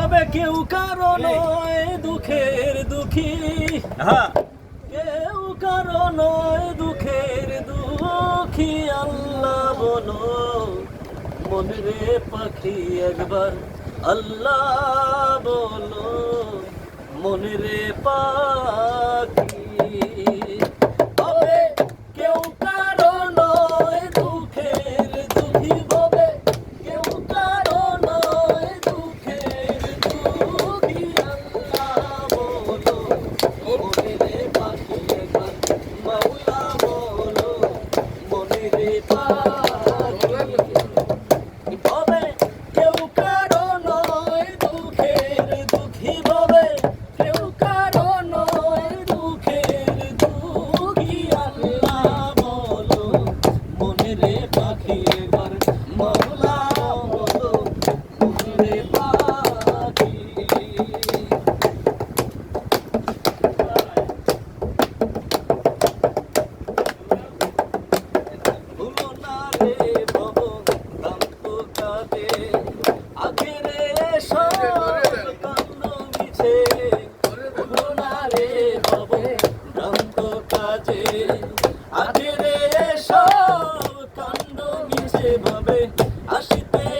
হবে কেউ কারও নয় দুঃখের দুঃখী। কেউ কারও নয় দুঃখের দুঃখী আল্লাহ বলো। মনরে পাখি একবার আল্লাহ বলো। মনরে পাখি রাখিবার মা ভাবে আসিতে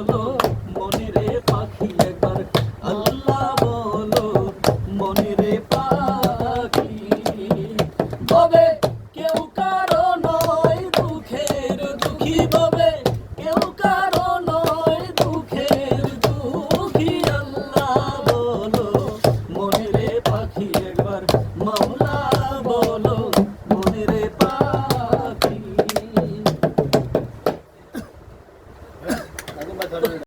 বলো মনিরে পাখি বলো পাখি। তবে কেউ কারও নয় দুঃখের দুঃখী বাবা